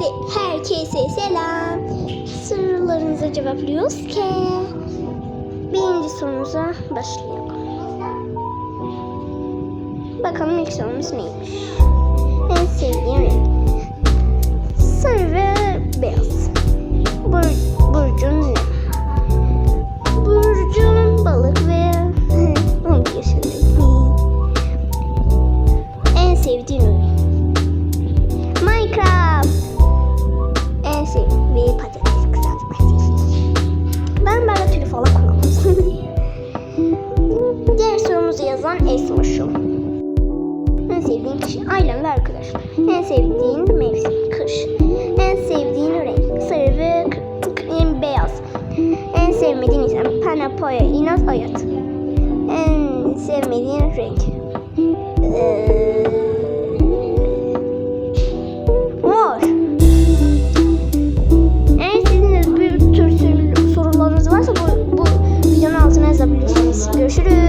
Herkese, herkese selam. Sorularınızı cevaplıyoruz ki. Birinci sorumuza başlayalım. Bakalım ilk sorumuz neymiş? En sevdiğim renk. Sarı ve beyaz. Bur Burcun ne? Burcum balık ve 11 yaşındayım. En sevdiğim oyun. Sorumuzu yazan Esma Şu. En sevdiğin kişi ailem ve arkadaşlar. En sevdiğin mevsim kış. En sevdiğin renk sarı ve k- k- em, beyaz. En sevmediğin insan Panapoya İnaz Ayat. En sevmediğin renk. Ee, mor. Eğer sizin bir tür sor- sorularınız varsa bu videonun altına yazabilirsiniz. Görüşürüz.